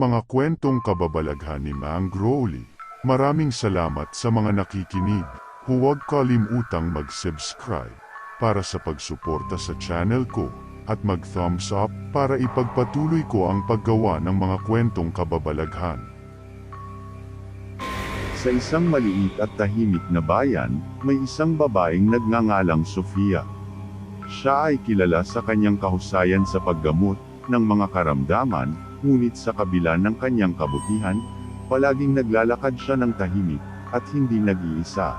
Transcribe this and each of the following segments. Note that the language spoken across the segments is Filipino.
Mga kwentong kababalaghan ni Mang Crowley. Maraming salamat sa mga nakikinig. Huwag kalimutang mag-subscribe para sa pagsuporta sa channel ko at mag-thumbs up para ipagpatuloy ko ang paggawa ng mga kwentong kababalaghan. Sa isang maliit at tahimik na bayan, may isang babaeng nagngangalang Sofia. Siya ay kilala sa kanyang kahusayan sa paggamot ng mga karamdaman, ngunit sa kabila ng kanyang kabutihan, palaging naglalakad siya ng tahimik at hindi nag-iisa.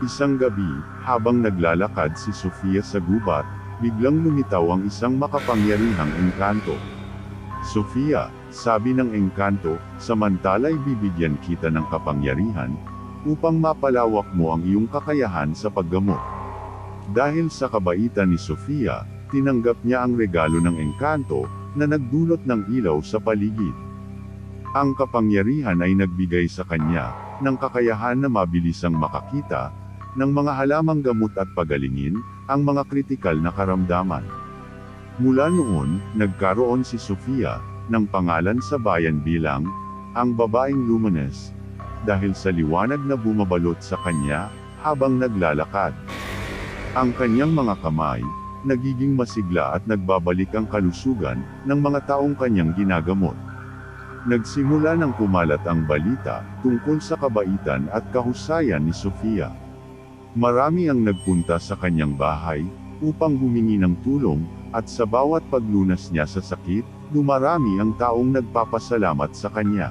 Isang gabi, habang naglalakad si Sofia sa gubat, biglang lumitaw ang isang makapangyarihang engkanto. Sofia, sabi ng engkanto, samantala'y bibigyan kita ng kapangyarihan, upang mapalawak mo ang iyong kakayahan sa paggamot. Dahil sa kabaitan ni Sofia, tinanggap niya ang regalo ng engkanto, na nagdulot ng ilaw sa paligid. Ang kapangyarihan ay nagbigay sa kanya, ng kakayahan na mabilisang makakita, ng mga halamang gamot at pagalingin, ang mga kritikal na karamdaman. Mula noon, nagkaroon si Sofia, ng pangalan sa bayan bilang, ang babaeng luminous, dahil sa liwanag na bumabalot sa kanya, habang naglalakad. Ang kanyang mga kamay, nagiging masigla at nagbabalik ang kalusugan, ng mga taong kanyang ginagamot. Nagsimula ng kumalat ang balita, tungkol sa kabaitan at kahusayan ni Sofia. Marami ang nagpunta sa kanyang bahay, upang humingi ng tulong, at sa bawat paglunas niya sa sakit, dumarami ang taong nagpapasalamat sa kanya.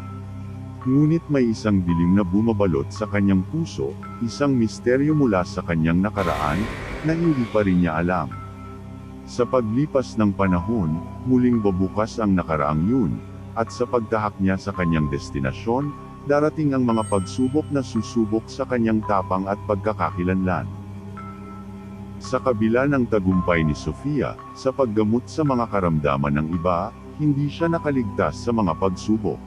Ngunit may isang dilim na bumabalot sa kanyang puso, isang misteryo mula sa kanyang nakaraan, na hindi pa rin niya alam. Sa paglipas ng panahon, muling babukas ang nakaraang yun, at sa pagtahak niya sa kanyang destinasyon, darating ang mga pagsubok na susubok sa kanyang tapang at pagkakakilanlan. Sa kabila ng tagumpay ni Sofia, sa paggamot sa mga karamdaman ng iba, hindi siya nakaligtas sa mga pagsubok.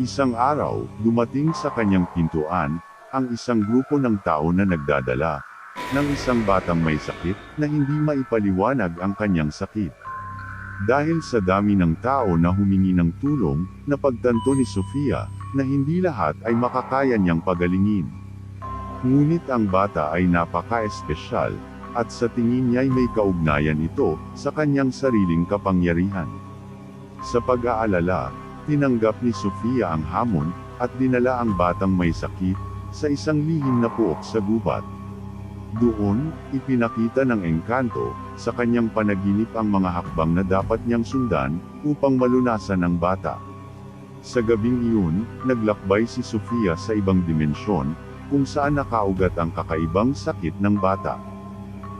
Isang araw, dumating sa kanyang pintuan, ang isang grupo ng tao na nagdadala ng isang batang may sakit, na hindi maipaliwanag ang kanyang sakit. Dahil sa dami ng tao na humingi ng tulong, napagtanto ni Sofia, na hindi lahat ay makakaya niyang pagalingin. Ngunit ang bata ay napaka-espesyal, at sa tingin niya ay may kaugnayan ito, sa kanyang sariling kapangyarihan. Sa pag-aalala, tinanggap ni Sofia ang hamon, at dinala ang batang may sakit, sa isang lihim na puok sa gubat. Doon, ipinakita ng engkanto, sa kanyang panaginip ang mga hakbang na dapat niyang sundan, upang malunasan ang bata. Sa gabing iyon, naglakbay si Sofia sa ibang dimensyon, kung saan nakaugat ang kakaibang sakit ng bata.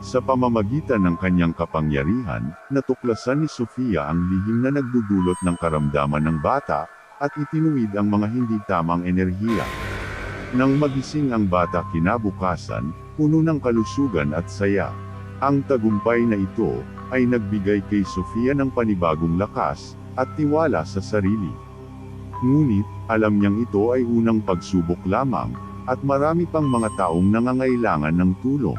Sa pamamagitan ng kanyang kapangyarihan, natuklasan ni Sofia ang lihim na nagdudulot ng karamdaman ng bata, at itinuwid ang mga hindi tamang enerhiya. Nang magising ang bata kinabukasan, puno ng kalusugan at saya. Ang tagumpay na ito, ay nagbigay kay Sofia ng panibagong lakas, at tiwala sa sarili. Ngunit, alam niyang ito ay unang pagsubok lamang, at marami pang mga taong nangangailangan ng tulong.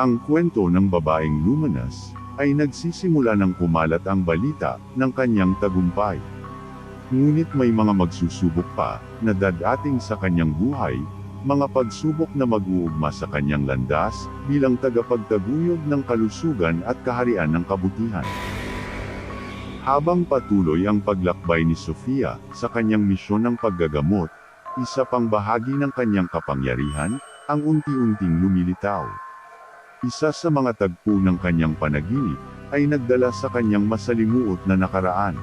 Ang kwento ng babaeng luminous, ay nagsisimula ng kumalat ang balita, ng kanyang tagumpay. Ngunit may mga magsusubok pa, na dadating sa kanyang buhay, mga pagsubok na mag-uugma sa kanyang landas, bilang tagapagtaguyod ng kalusugan at kaharian ng kabutihan. Habang patuloy ang paglakbay ni Sofia, sa kanyang misyon ng paggagamot, isa pang bahagi ng kanyang kapangyarihan, ang unti-unting lumilitaw. Isa sa mga tagpo ng kanyang panaginip, ay nagdala sa kanyang masalimuot na nakaraan.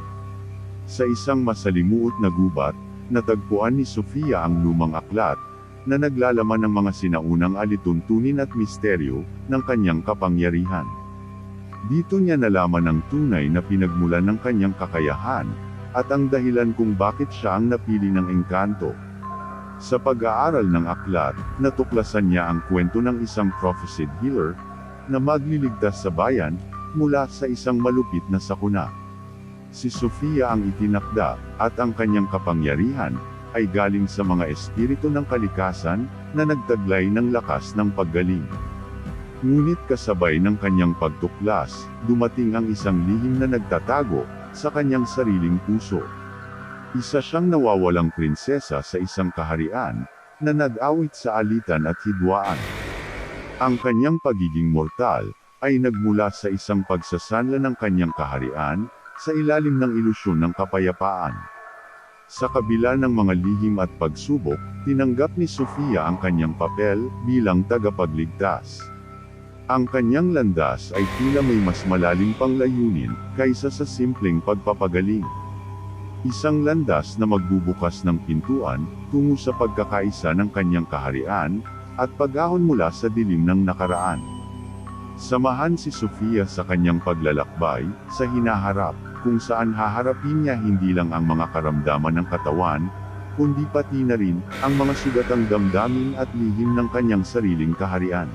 Sa isang masalimuot na gubat, natagpuan ni Sofia ang lumang aklat, na naglalaman ng mga sinaunang alituntunin at misteryo, ng kanyang kapangyarihan. Dito niya nalaman ang tunay na pinagmulan ng kanyang kakayahan, at ang dahilan kung bakit siya ang napili ng engkanto. Sa pag-aaral ng aklat, natuklasan niya ang kwento ng isang prophesied healer, na magliligtas sa bayan, mula sa isang malupit na sakuna. Si Sofia ang itinakda, at ang kanyang kapangyarihan, ay galing sa mga espiritu ng kalikasan, na nagtaglay ng lakas ng paggaling. Ngunit kasabay ng kanyang pagtuklas, dumating ang isang lihim na nagtatago, sa kanyang sariling puso. Isa siyang nawawalang prinsesa sa isang kaharian, na nag-awit sa alitan at hidwaan. Ang kanyang pagiging mortal, ay nagmula sa isang pagsasanla ng kanyang kaharian, sa ilalim ng ilusyon ng kapayapaan. Sa kabila ng mga lihim at pagsubok, tinanggap ni Sofia ang kanyang papel bilang tagapagligtas. Ang kanyang landas ay tila may mas malalim pang layunin kaysa sa simpleng pagpapagaling. Isang landas na magbubukas ng pintuan tungo sa pagkakaisa ng kanyang kaharian at pag-ahon mula sa dilim ng nakaraan. Samahan si Sofia sa kanyang paglalakbay sa hinaharap kung saan haharapin niya hindi lang ang mga karamdaman ng katawan, kundi pati na rin ang mga sugatang damdamin at lihim ng kanyang sariling kaharian.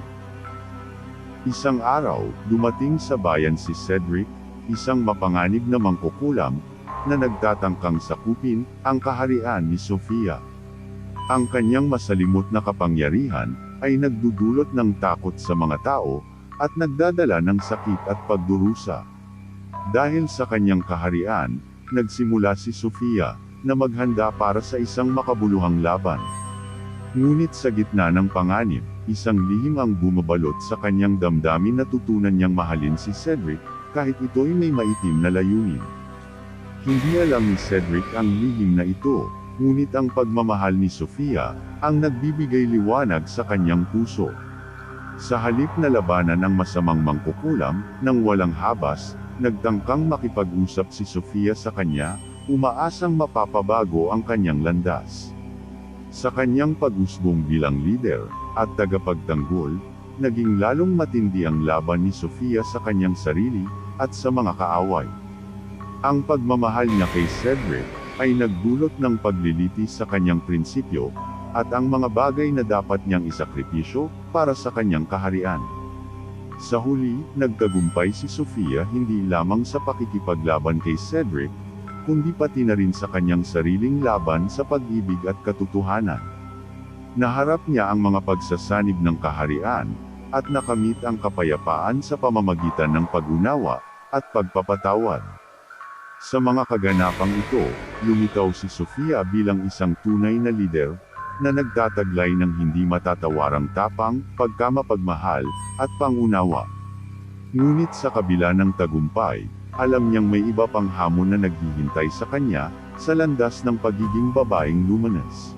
Isang araw, dumating sa bayan si Cedric, isang mapanganib na mangkukulam, na nagtatangkang sakupin ang kaharian ni Sofia. Ang kanyang masalimot na kapangyarihan ay nagdudulot ng takot sa mga tao at nagdadala ng sakit at pagdurusa. Dahil sa kanyang kaharian, nagsimula si Sofia na maghanda para sa isang makabuluhang laban. Ngunit sa gitna ng panganib, isang lihim ang bumabalot sa kanyang damdamin na tutunan niyang mahalin si Cedric, kahit ito'y may maitim na layunin. Hindi alam ni Cedric ang lihim na ito, ngunit ang pagmamahal ni Sofia, ang nagbibigay liwanag sa kanyang puso. Sa halip na labanan ang masamang mangkukulam, nang walang habas, nagtangkang makipag-usap si Sofia sa kanya, umaasang mapapabago ang kanyang landas. Sa kanyang pag-usbong bilang leader, at tagapagtanggol, naging lalong matindi ang laban ni Sofia sa kanyang sarili, at sa mga kaaway. Ang pagmamahal niya kay Cedric, ay nagdulot ng pagliliti sa kanyang prinsipyo, at ang mga bagay na dapat niyang isakripisyo, para sa kanyang kaharian. Sa huli, nagtagumpay si Sofia hindi lamang sa pakikipaglaban kay Cedric, kundi pati na rin sa kanyang sariling laban sa pag-ibig at katotohanan. Naharap niya ang mga pagsasanib ng kaharian, at nakamit ang kapayapaan sa pamamagitan ng pag-unawa, at pagpapatawad. Sa mga kaganapang ito, lumitaw si Sofia bilang isang tunay na lider, na nagtataglay ng hindi matatawarang tapang, pagkamapagmahal, at pangunawa. Ngunit sa kabila ng tagumpay, alam niyang may iba pang hamon na naghihintay sa kanya, sa landas ng pagiging babaeng luminous.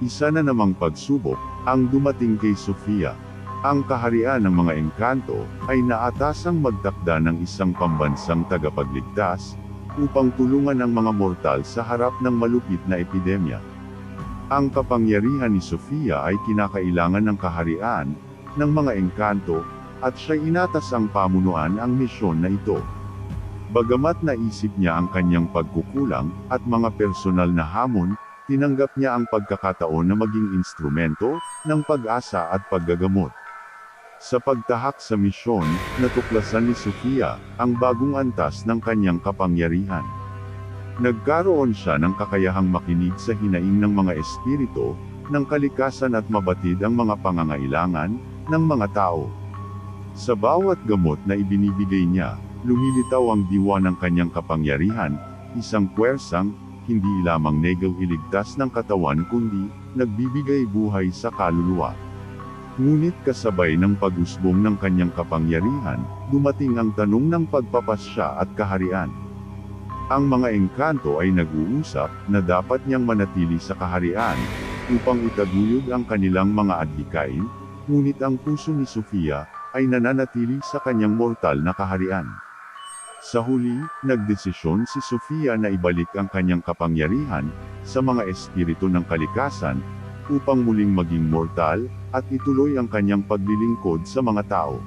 Isa na namang pagsubok, ang dumating kay Sofia. Ang kaharian ng mga engkanto, ay naatasang magtakda ng isang pambansang tagapagligtas, upang tulungan ang mga mortal sa harap ng malupit na epidemya. Ang kapangyarihan ni Sofia ay kinakailangan ng kaharian, ng mga engkanto, at siya inatas ang pamunuan ang misyon na ito. Bagamat naisip niya ang kanyang pagkukulang, at mga personal na hamon, tinanggap niya ang pagkakataon na maging instrumento, ng pag-asa at paggagamot. Sa pagtahak sa misyon, natuklasan ni Sofia, ang bagong antas ng kanyang kapangyarihan. Nagkaroon siya ng kakayahang makinig sa hinaing ng mga espiritu, ng kalikasan at mabatid ang mga pangangailangan, ng mga tao. Sa bawat gamot na ibinibigay niya, lumilitaw ang diwa ng kanyang kapangyarihan, isang puwersang, hindi lamang negel iligtas ng katawan kundi, nagbibigay buhay sa kaluluwa. Ngunit kasabay ng pag-usbong ng kanyang kapangyarihan, dumating ang tanong ng pagpapasya at kaharian. Ang mga engkanto ay nag-uusap na dapat niyang manatili sa kaharian, upang itaguyod ang kanilang mga adhikain, ngunit ang puso ni Sofia, ay nananatili sa kanyang mortal na kaharian. Sa huli, nagdesisyon si Sofia na ibalik ang kanyang kapangyarihan, sa mga espiritu ng kalikasan, upang muling maging mortal, at ituloy ang kanyang paglilingkod sa mga tao.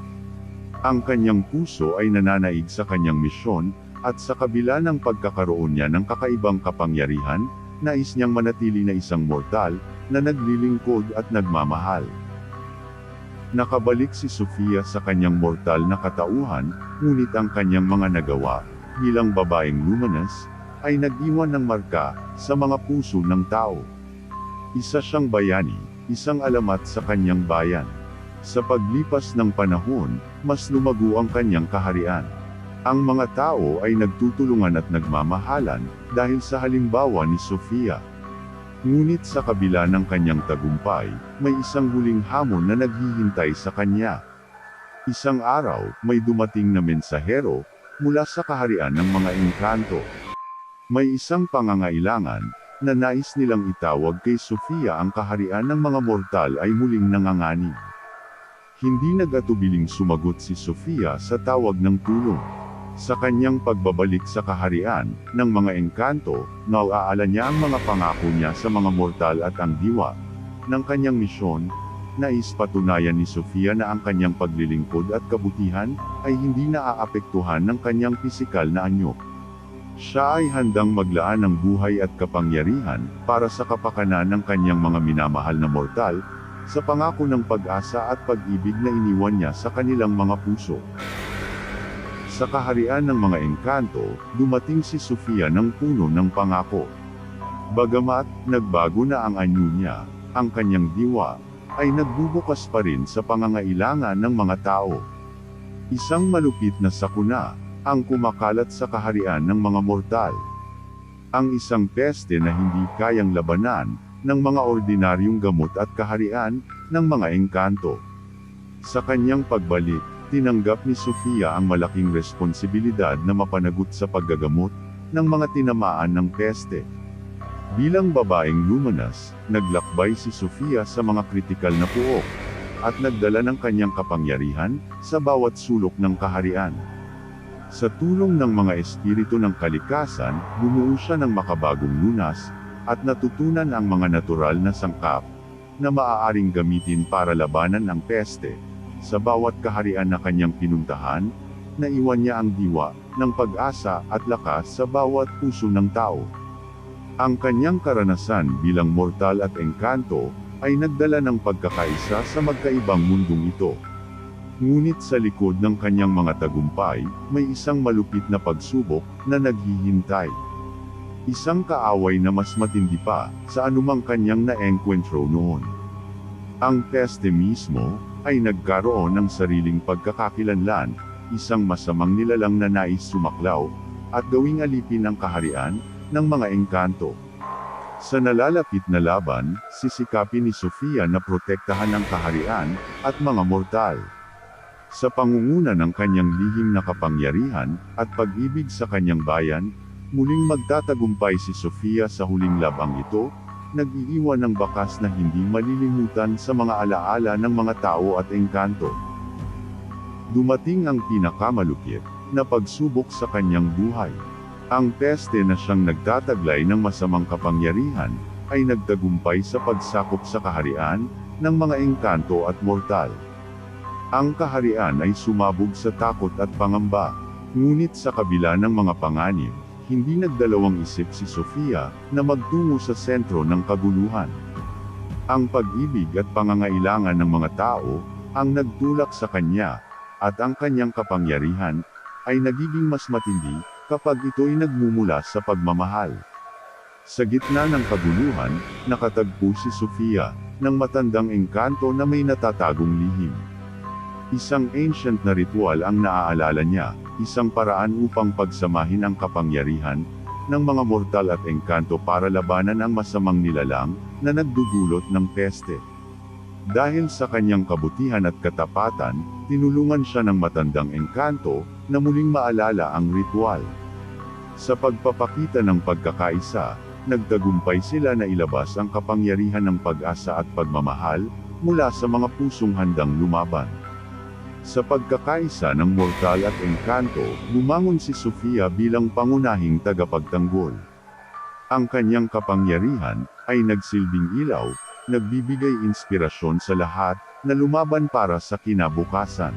Ang kanyang puso ay nananaig sa kanyang misyon, at sa kabila ng pagkakaroon niya ng kakaibang kapangyarihan, nais niyang manatili na isang mortal, na naglilingkod at nagmamahal. Nakabalik si Sofia sa kanyang mortal na katauhan, ngunit ang kanyang mga nagawa, bilang babaeng luminous, ay nag-iwan ng marka, sa mga puso ng tao. Isa siyang bayani, isang alamat sa kanyang bayan. Sa paglipas ng panahon, mas lumago ang kanyang kaharian. Ang mga tao ay nagtutulungan at nagmamahalan dahil sa halimbawa ni Sofia. Ngunit sa kabila ng kanyang tagumpay, may isang huling hamon na naghihintay sa kanya. Isang araw, may dumating na mensahero mula sa kaharian ng mga engkanto. May isang pangangailangan na nais nilang itawag kay Sofia ang kaharian ng mga mortal ay muling nanganganib. Hindi nag-atubiling sumagot si Sofia sa tawag ng tulong. Sa kanyang pagbabalik sa kaharian ng mga engkanto, nauaala niya ang mga pangako niya sa mga mortal at ang diwa. Ng kanyang misyon, nais patunayan ni Sofia na ang kanyang paglilingkod at kabutihan ay hindi naaapektuhan ng kanyang pisikal na anyo. Siya ay handang maglaan ng buhay at kapangyarihan para sa kapakanan ng kanyang mga minamahal na mortal, sa pangako ng pag-asa at pag-ibig na iniwan niya sa kanilang mga puso. Sa kaharian ng mga engkanto, dumating si Sofia ng puno ng pangako. Bagamat, nagbago na ang anyo niya, ang kanyang diwa, ay nagbubukas pa rin sa pangangailangan ng mga tao. Isang malupit na sakuna, ang kumakalat sa kaharian ng mga mortal. Ang isang peste na hindi kayang labanan, ng mga ordinaryong gamot at kaharian, ng mga engkanto. Sa kanyang pagbalik, tinanggap ni Sofia ang malaking responsibilidad na mapanagot sa paggagamot, ng mga tinamaan ng peste. Bilang babaeng lumanas, naglakbay si Sofia sa mga kritikal na puok, at nagdala ng kanyang kapangyarihan, sa bawat sulok ng kaharian. Sa tulong ng mga espiritu ng kalikasan, bumuo siya ng makabagong lunas, at natutunan ang mga natural na sangkap, na maaaring gamitin para labanan ang peste. Sa bawat kaharian na kanyang pinuntahan, naiwan niya ang diwa, ng pag-asa at lakas sa bawat puso ng tao. Ang kanyang karanasan bilang mortal at engkanto, ay nagdala ng pagkakaisa sa magkaibang mundong ito. Ngunit sa likod ng kanyang mga tagumpay, may isang malupit na pagsubok na naghihintay. Isang kaaway na mas matindi pa sa anumang kanyang naengkwentro noon. Ang peste mismo ay nagkaroon ng sariling pagkakakilanlan, isang masamang nilalang na nais sumaklaw at gawing alipin ang kaharian ng mga engkanto. Sa nalalapit na laban, sisikapin ni Sofia na protektahan ang kaharian at mga mortal. Sa pangunguna ng kanyang lihim na kapangyarihan at pag-ibig sa kanyang bayan, muling magtatagumpay si Sofia sa huling labang ito, nag-iiwan ng bakas na hindi malilimutan sa mga alaala ng mga tao at engkanto. Dumating ang pinakamalupit na pagsubok sa kanyang buhay. Ang peste na siyang nagtataglay ng masamang kapangyarihan, ay nagtagumpay sa pagsakop sa kaharian, ng mga engkanto at mortal. Ang kaharian ay sumabog sa takot at pangamba, ngunit sa kabila ng mga panganib, hindi nagdalawang isip si Sofia, na magtungo sa sentro ng kaguluhan. Ang pag-ibig at pangangailangan ng mga tao, ang nagtulak sa kanya, at ang kanyang kapangyarihan, ay nagiging mas matindi, kapag ito'y nagmumula sa pagmamahal. Sa gitna ng kaguluhan, nakatagpo si Sofia, ng matandang engkanto na may natatagong lihim. Isang ancient na ritual ang naaalala niya, isang paraan upang pagsamahin ang kapangyarihan, ng mga mortal at engkanto para labanan ang masamang nilalang, na nagdudulot ng peste. Dahil sa kanyang kabutihan at katapatan, tinulungan siya ng matandang engkanto, na muling maalala ang ritual. Sa pagpapakita ng pagkakaisa, nagtagumpay sila na ilabas ang kapangyarihan ng pag-asa at pagmamahal, mula sa mga pusong handang lumaban. Sa pagkakaisa ng mortal at engkanto, bumangon si Sofia bilang pangunahing tagapagtanggol. Ang kanyang kapangyarihan, ay nagsilbing ilaw, nagbibigay inspirasyon sa lahat, na lumaban para sa kinabukasan.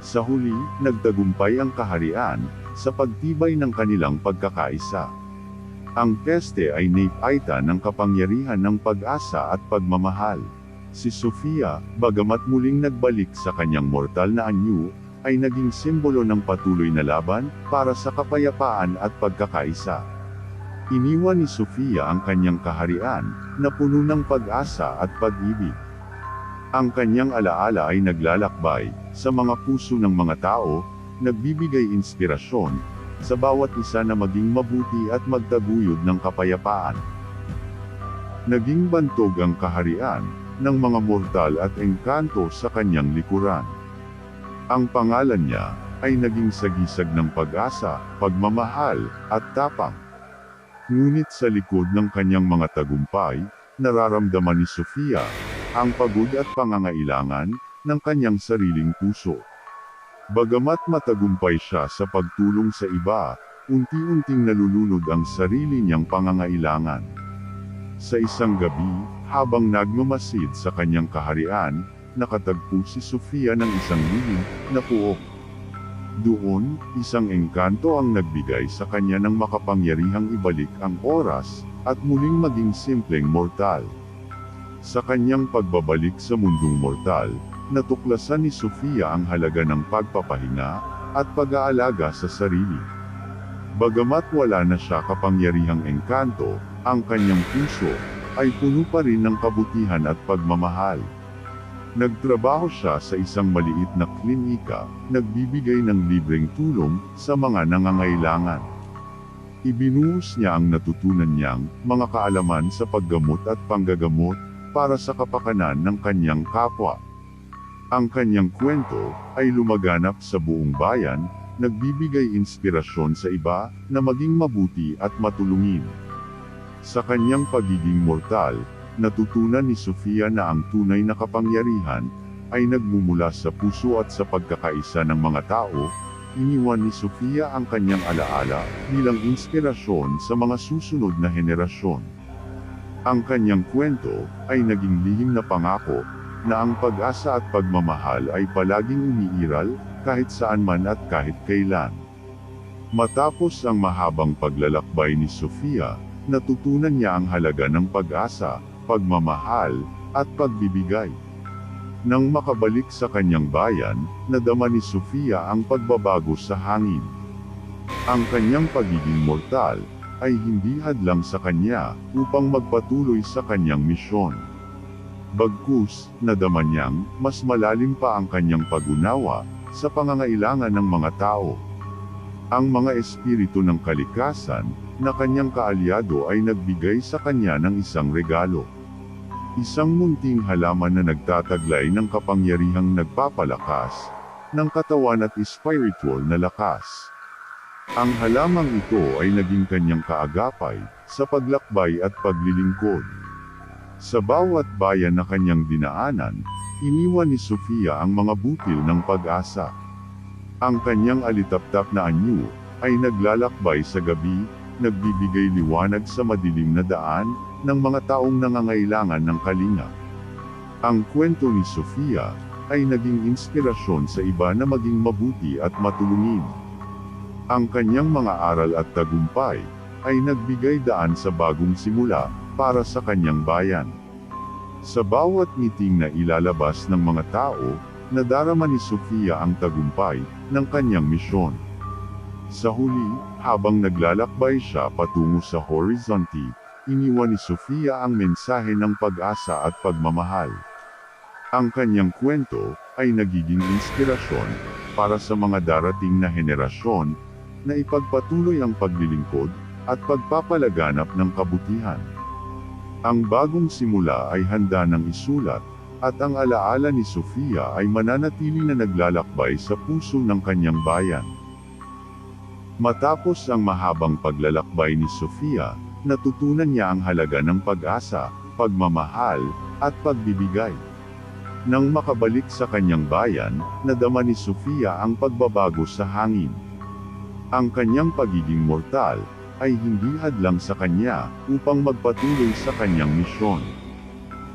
Sa huli, nagtagumpay ang kaharian, sa pagtibay ng kanilang pagkakaisa. Ang peste ay napaita ng kapangyarihan ng pag-asa at pagmamahal. Si Sofia, bagamat muling nagbalik sa kanyang mortal na anyo, ay naging simbolo ng patuloy na laban, para sa kapayapaan at pagkakaisa. Iniwan ni Sofia ang kanyang kaharian, na puno ng pag-asa at pag-ibig. Ang kanyang alaala ay naglalakbay, sa mga puso ng mga tao, nagbibigay inspirasyon, sa bawat isa na maging mabuti at magtaguyod ng kapayapaan. Naging bantog ang kaharian, ng mga mortal at engkanto sa kanyang likuran. Ang pangalan niya, ay naging sagisag ng pag-asa, pagmamahal, at tapang. Ngunit sa likod ng kanyang mga tagumpay, nararamdaman ni Sofia, ang pagod at pangangailangan, ng kanyang sariling puso. Bagamat matagumpay siya sa pagtulong sa iba, unti-unting nalulunod ang sarili niyang pangangailangan. Sa isang gabi, habang nagmamasid sa kanyang kaharian, nakatagpo si Sofia ng isang lihim na puok. Doon, isang engkanto ang nagbigay sa kanya ng makapangyarihang ibalik ang oras, at muling maging simpleng mortal. Sa kanyang pagbabalik sa mundong mortal, natuklasan ni Sofia ang halaga ng pagpapahinga, at pag-aalaga sa sarili. Bagamat wala na siya kapangyarihang engkanto, ang kanyang puso, ay puno pa rin ng kabutihan at pagmamahal. Nagtrabaho siya sa isang maliit na klinika, nagbibigay ng libreng tulong sa mga nangangailangan. Ibinuhos niya ang natutunan niyang mga kaalaman sa paggamot at panggagamot para sa kapakanan ng kanyang kapwa. Ang kanyang kwento ay lumaganap sa buong bayan, nagbibigay inspirasyon sa iba na maging mabuti at matulungin. Sa kanyang pagiging mortal, natutunan ni Sofia na ang tunay na kapangyarihan ay nagmumula sa puso at sa pagkakaisa ng mga tao. Iniwan ni Sofia ang kanyang alaala bilang inspirasyon sa mga susunod na henerasyon. Ang kanyang kwento ay naging lihim na pangako na ang pag-asa at pagmamahal ay palaging umiiral kahit saan man at kahit kailan. Matapos ang mahabang paglalakbay ni Sofia, natutunan niya ang halaga ng pag-asa, pagmamahal, at pagbibigay. Nang makabalik sa kanyang bayan, nadama ni Sofia ang pagbabago sa hangin. Ang kanyang pagiging mortal, ay hindi hadlang sa kanya, upang magpatuloy sa kanyang misyon. Bagkus, nadama niyang, mas malalim pa ang kanyang pag-unawa, sa pangangailangan ng mga tao. Ang mga espiritu ng kalikasan, na kanyang kaalyado ay nagbigay sa kanya ng isang regalo. Isang munting halaman na nagtataglay ng kapangyarihang nagpapalakas, ng katawan at spiritual na lakas. Ang halamang ito ay naging kanyang kaagapay, sa paglakbay at paglilingkod. Sa bawat bayan na kanyang dinaanan, iniwan ni Sofia ang mga butil ng pag-asa. Ang kanyang alitaptap na anyo, ay naglalakbay sa gabi, nagbibigay liwanag sa madilim na daan, ng mga taong nangangailangan ng kalinga. Ang kwento ni Sofia, ay naging inspirasyon sa iba na maging mabuti at matulungin. Ang kanyang mga aral at tagumpay, ay nagbigay daan sa bagong simula, para sa kanyang bayan. Sa bawat meeting na ilalabas ng mga tao, nadarama ni Sofia ang tagumpay, ng kanyang misyon. Sa huli, habang naglalakbay siya patungo sa horizonte, iniwan ni Sofia ang mensahe ng pag-asa at pagmamahal. Ang kanyang kwento, ay nagiging inspirasyon, para sa mga darating na henerasyon, na ipagpatuloy ang paglilingkod, at pagpapalaganap ng kabutihan. Ang bagong simula ay handa ng isulat, at ang alaala ni Sofia ay mananatili na naglalakbay sa puso ng kanyang bayan. Matapos ang mahabang paglalakbay ni Sofia, natutunan niya ang halaga ng pag-asa, pagmamahal, at pagbibigay. Nang makabalik sa kanyang bayan, nadama ni Sofia ang pagbabago sa hangin. Ang kanyang pagiging mortal, ay hindi hadlang sa kanya, upang magpatuloy sa kanyang misyon.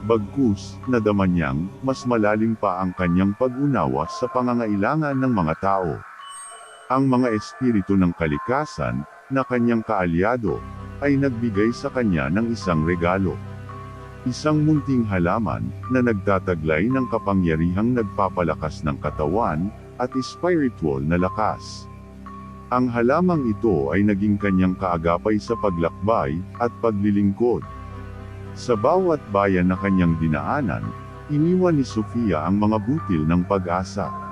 Bagkus, nadama niyang, mas malalim pa ang kanyang pag-unawa sa pangangailangan ng mga tao. Ang mga espiritu ng kalikasan, na kanyang kaalyado, ay nagbigay sa kanya ng isang regalo. Isang munting halaman, na nagtataglay ng kapangyarihang nagpapalakas ng katawan, at spiritual na lakas. Ang halamang ito ay naging kanyang kaagapay sa paglakbay, at paglilingkod. Sa bawat bayan na kanyang dinaanan, iniwan ni Sofia ang mga butil ng pag-asa.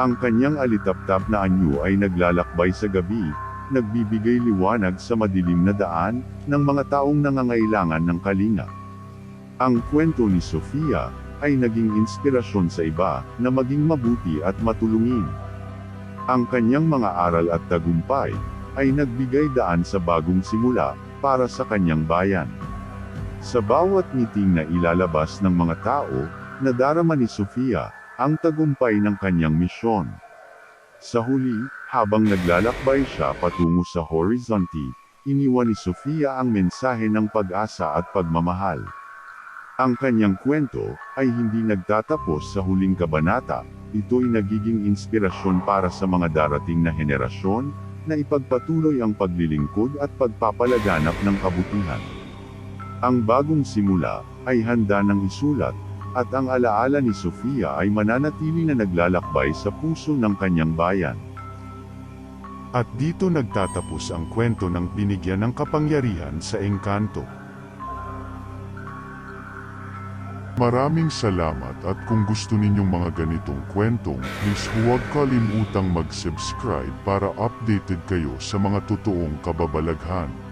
Ang kanyang alitaptap na anyo ay naglalakbay sa gabi, nagbibigay liwanag sa madilim na daan ng mga taong nangangailangan ng kalinga. Ang kwento ni Sofia ay naging inspirasyon sa iba na maging mabuti at matulungin. Ang kanyang mga aral at tagumpay ay nagbigay daan sa bagong simula para sa kanyang bayan. Sa bawat meeting na ilalabas ng mga tao, nadarama ni Sofia ang tagumpay ng kanyang misyon. Sa huli, habang naglalakbay siya patungo sa horizonte, iniwan ni Sofia ang mensahe ng pag-asa at pagmamahal. Ang kanyang kwento ay hindi nagtatapos sa huling kabanata, ito'y nagiging inspirasyon para sa mga darating na henerasyon, na ipagpatuloy ang paglilingkod at pagpapalaganap ng kabutihan. Ang bagong simula ay handa ng isulat, at ang alaala ni Sofia ay mananatili na naglalakbay sa puso ng kanyang bayan. At dito nagtatapos ang kwento ng binigyan ng kapangyarihan sa engkanto. Maraming salamat at kung gusto ninyong mga ganitong kwentong, please huwag kalimutang mag-subscribe para updated kayo sa mga totoong kababalaghan.